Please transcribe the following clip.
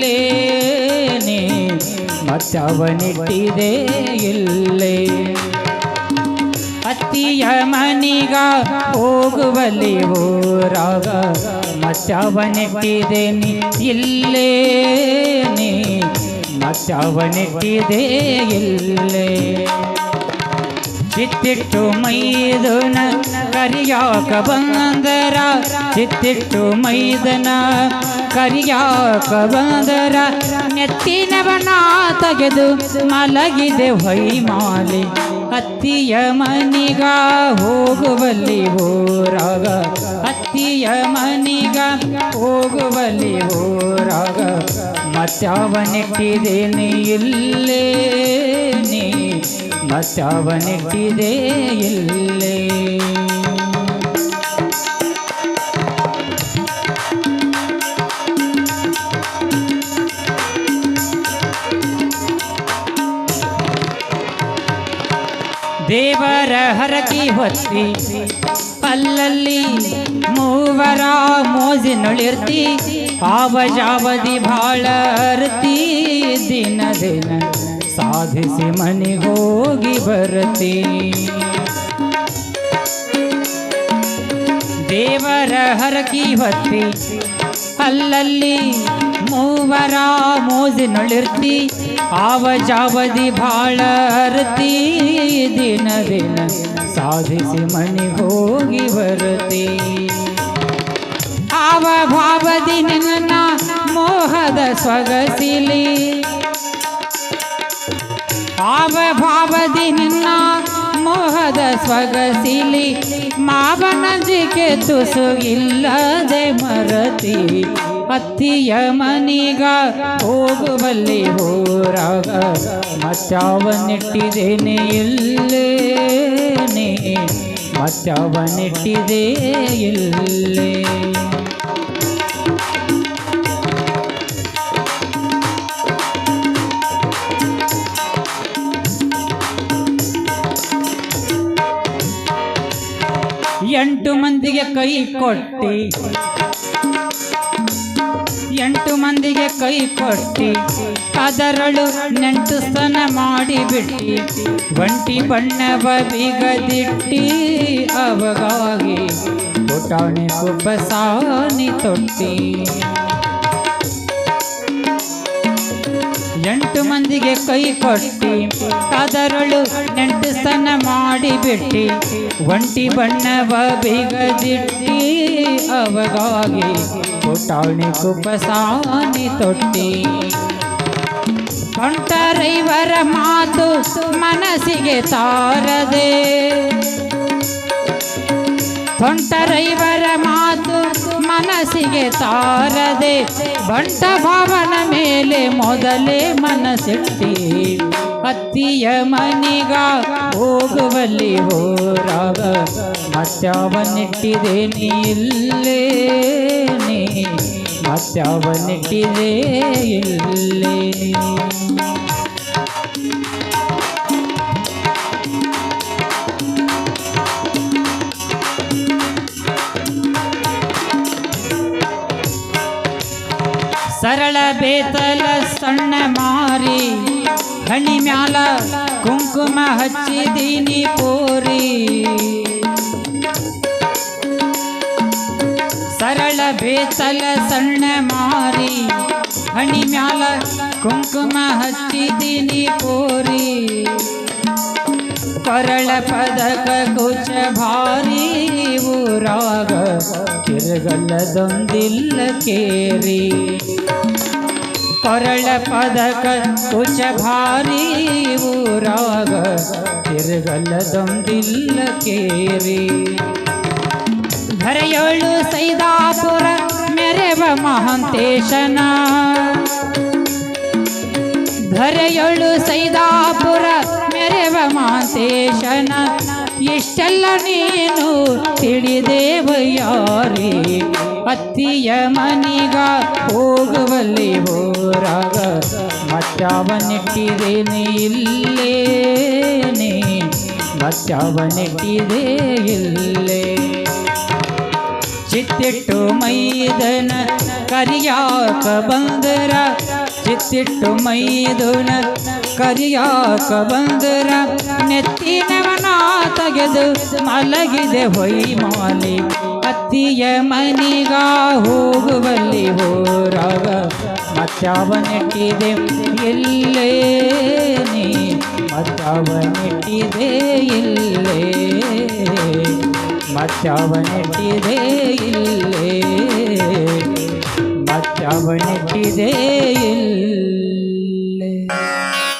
ಇಲ್ಲೇನೆ ಮತ್ತವನಿಟ್ಟಿದೆ ಇಲ್ಲೇ ಅತ್ತಿಯ ಮನಿಗ ಹೋಗುವಲ್ಲಿ ಊರಾಗ ಮತ್ತವನಿಟ್ಟಿದೆ ನೀ ಇಲ್ಲೇನೆ ಮತ್ತವನಿಟ್ಟಿದೆ ಇಲ್ಲೇ ಚಿತ್ತಿಟ್ಟು ಮೈದನ ಕರಿಯಾಕ ಬಂದರ ಚಿತ್ತಿಟ್ಟು ಮೈದನ ಕರಿಯಾಕ ಬಂದರ ನೆತ್ತಿನವನ ತೆಗೆದು ಮಲಗಿದೆ ಹೊಯ್ಮಾಲಿ. ಅತ್ತಿಯ ಮನಿಗ ಹೋಗುವಲ್ಲಿ ಹೋರಾಗ ಅತ್ತಿಯ ಮನಿಗ ಹೋಗುವಲ್ಲಿ ಹೋರಾಗ ಮತ್ತವನಿಟ್ಟಿದ್ದೇನೆ ಇಲ್ಲೇ ನೀ. ಮತ್ತವನಿಟ್ಟಿದೆ ಇಲ್ಲೇ. ದೇವರ ಹರಕಿ ಹೊತ್ತಿ ಅಲ್ಲಲ್ಲಿ ಮೂವರ ಮೋಜಿನೊಳಿರ್ತಿ ಆವ ಜಾವದಿ ಭಾಳ ಅರ್ತಿ ದಿನ ದಿನ ಸಾಧಿಸಿ ಮನೆಗೋಗಿ ಬರ್ತಿ ದೇವರ ಹರಕಿ ಹೊತ್ತಿ ಅಲ್ಲಲ್ಲಿ ಮೂವರ ಮೋಜಿನೊಳಿರ್ತಿ करती आव जावदी भाळ हरती दिन दिन साधिसी मनी होगी वरती आव भाव दिनना मोहद स्वगसिली आव भाव दिनना ಮೋಹದ ಸ್ವಗಸಿಲಿ ಮಾವನಜಿಗೆ ತುಸು ಇಲ್ಲದೆ ಮರತಿ ಅತ್ತಿಯ ಮನಿಗ ಹೋಗುವಲ್ಲಿ ಹೋರಾಗ ಮತ್ತಾವನಿಟ್ಟಿದ್ದೇನೆ ಇಲ್ಲೇನೆ ಮತ್ತಾವನಿಟ್ಟಿದೆ ಇಲ್ಲೇ. ಎಂಟು ಮಂದಿಗೆ ಕೈ ಕೊಟ್ಟಿ. ಎಂಟು ಮಂದಿಗೆ ಕೈ ಕೊಟ್ಟಿ. ಅದರಳು ನೆಂಟು ಸ್ತನ ಮಾಡಿಬಿಟ್ಟಿ ಒಂಟಿ ಬಣ್ಣವ ಬಿಗದಿಟ್ಟಿ ಅವಗಾಗಿ. ಪುಟಾಣಿ ಕುಬ್ಬಸಾನಿ ತೊಟ್ಟಿ. ಎಂಟು ಮಂದಿಗೆ ಕೈ ಕೊಟ್ಟಿ ಅದರಳು ನೆಂಟು ಸ್ತನ ಮಾಡಿಬಿಟ್ಟಿ. ಒಂಟಿ ಬಣ್ಣವ ಬಿಗದಿಟ್ಟಿ, ಅವಗಾಗಿ ಪುಟಾಣಿ ಕುಬ್ಬಸಾನಿ ತೊಟ್ಟಿ. ಕೊಂಟರೈವರ ಮಾತು ಮನಸ್ಸಿಗೆ ತಾರದೆ. ಕೊಂಟರೈವರ ಮಾತು ಮನಸ್ಸಿಗೆ ತಾರದೆ ಬಂಟ ಭಾವನ ಮೇಲೆ ಮೊದಲೇ ಮನಸ್ಸಿಟ್ಟಿ ಅತ್ತಿಯ ಮನಿಗ ಹೋಗುವಲ್ಲಿ ಹೋರಾಗ ಮತ್ಯಾವನಿಟ್ಟಿದ್ದೇನೆ ಇಲ್ಲೇ ನೀ ಮತ್ಯಾವನಿಟ್ಟಿದೆ ಇಲ್ಲೇ ಸರಳ ಬೇತಲ ಸಣ್ಣ ಮಾರಿ, ಹಣಿ ಮ್ಯಾಲ ಕುಂಕುಮ ಹಚ್ಚಿದೀನಿ ಪೋರಿ. ಸರಳ ಬೇತಲ ಸಣ್ಣ ಮಾರಿ, ಹಣಿ ಮ್ಯಾಲ ಕುಂಕುಮ ಹಚ್ಚಿದೀನಿ ಪೋರಿ. ಕರಳ ಪದಕ ಕುಚ ಭಾರಿ, ಊರಾಗ ತಿರುಗಲ್ಲದೊಂದಿಲ್ಲ ಕೇರಿ. ಕೊರಳ ಪದಕ ಕುಚ ಭಾರಿ ಊರಾಗ ತಿರುಗಲ್ಲದೊಂದಿಲ್ಲ ಕೇರಿ. ಧರೆಯೋಳು ಸೈದಾಪುರ, ಮೆರೆವ ಮಹಾಂತೇಶನ. ಧರೆಯೋಳು ಸೈದಾಪುರ, ಮೆರೆವ ಮಹಾಂತೇಶನ. ಇಷ್ಟೆಲ್ಲ ನೀನು ತಿಳಿದೇವಯ್ಯಾರಿ ಅತ್ತಿಯ ಮನಿಗ ಹೋಗುವಲ್ಲಿ ಹೋರಾಗ ಮತ್ತಾವನಿಟ್ಟಿದ್ದೇನೆ ಇಲ್ಲೇನೆ ಮತ್ತಾವನಿಟ್ಟಿದೆ ಇಲ್ಲೇ ಚಿತ್ತಿಟ್ಟು ಮೈದನ ಕರಿಯಾಕ ಬಂದರ ಚಿತ್ತಿಟ್ಟು ಮೈದುನ ಕರಿಯಾಕ ಬಂದರ ನೆತ್ತಿನವನ ತೆಗೆದು ಮಲಗಿದೆ ಹೊಯ್ಮಾಲಿ ಅತ್ತಿಯ ಮನಿಗ ಹೋಗುವಲ್ಲಿ ಹೋರಾಗ ಮತ್ತಾವನೆಟ್ಟಿದೆ ಎಲ್ಲೇ ನೀ ಮತ್ತಾವನೆಟ್ಟಿದೆ ಇಲ್ಲೇ ಮತ್ತಾವನೆಟ್ಟಿದೆ ಇಲ್ಲೇ ಮತ್ತಾವನೆಟ್ಟಿದೆ ಇಲ್ಲ